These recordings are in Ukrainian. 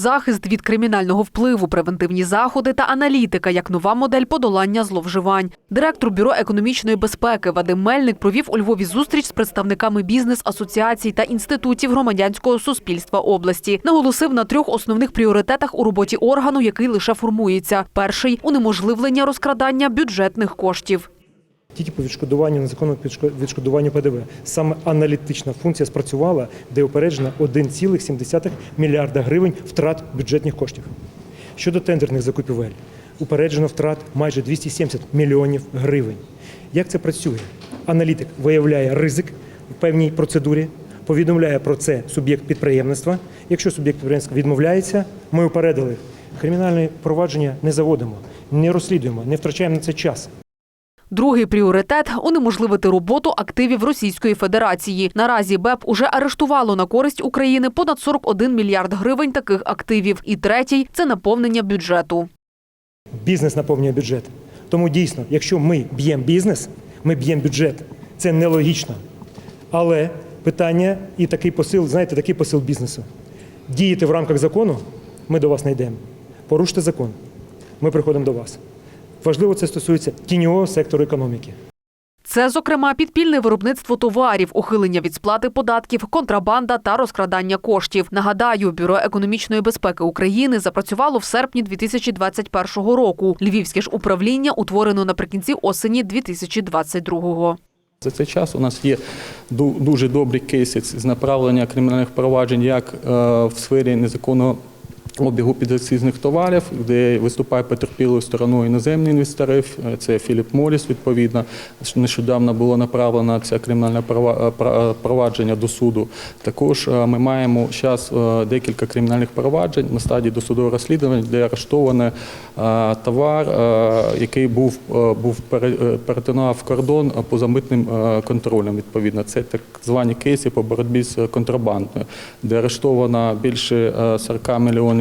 захист від кримінального впливу, превентивні заходи та аналітика як нова модель подолання зловживань. Директор бюро економічної безпеки Вадим Мельник провів у Львові зустріч з представниками бізнес-асоціацій та інститутів громадянського суспільства області. Наголосив на трьох основних пріоритетах у роботі органу, який лише формується. Перший унеможливлення розкрадання бюджетних коштів. Тільки по відшкодуванню незаконному відшкодуванню ПДВ. Саме аналітична функція спрацювала, де упереджено 1,7 мільярда гривень втрат бюджетних коштів. Щодо тендерних закупівель, упереджено втрат майже 270 мільйонів гривень. Як це працює? Аналітик виявляє ризик в певній процедурі, повідомляє про це суб'єкт підприємництва. Якщо суб'єкт підприємництва відмовляється, ми упередили. Кримінальне провадження не заводимо, не розслідуємо, не втрачаємо на це час. Другий пріоритет унеможливити роботу активів Російської Федерації. Наразі БЕП уже арештувало на користь України понад 41 мільярд гривень таких активів. І третій це наповнення бюджету. Бізнес наповнює бюджет. Тому дійсно, якщо ми б'ємо бізнес, ми б'ємо бюджет. Це нелогічно. Але питання і такий посил, знаєте, такий посил бізнесу. Діяти в рамках закону, ми до вас не йдемо. Поруште закон, ми приходимо до вас. Важливо, це стосується тіньового сектору економіки. Це, зокрема, підпільне виробництво товарів, ухилення від сплати податків, контрабанда та розкрадання коштів. Нагадаю, бюро економічної безпеки України запрацювало в серпні 2021 року. Львівське ж управління утворено наприкінці осені 2022-го. За цей час у нас є ду- дуже добрі кейси з направлення кримінальних проваджень як е, в сфері незаконного обігу підакцизних товарів, де виступає потерпілою стороною іноземні інвестори. Е, Це Філіп Моріс, відповідно. Нещодавно було направлено це кримінальне е, провадження до суду. Також е, ми маємо зараз декілька кримінальних проваджень на стадії досудового розслідування, де арештовано е, товар, який був, був пере- перетинав кордон поза митним контролем. Відповідно, це так звані кейси по боротьбі з контрабандою, де арештовано більше е, 40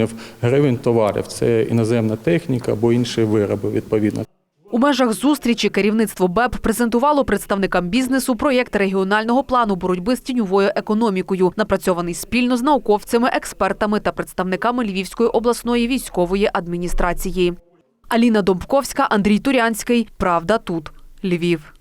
мільйонів гривень товарів. Це іноземна техніка або інші вироби. Відповідно. У межах зустрічі керівництво БЕП презентувало представникам бізнесу проєкт регіонального плану боротьби з тіньовою економікою, напрацьований спільно з науковцями, експертами та представниками Львівської обласної військової адміністрації. Аліна Домбковська, Андрій Турянський. Правда тут. Львів.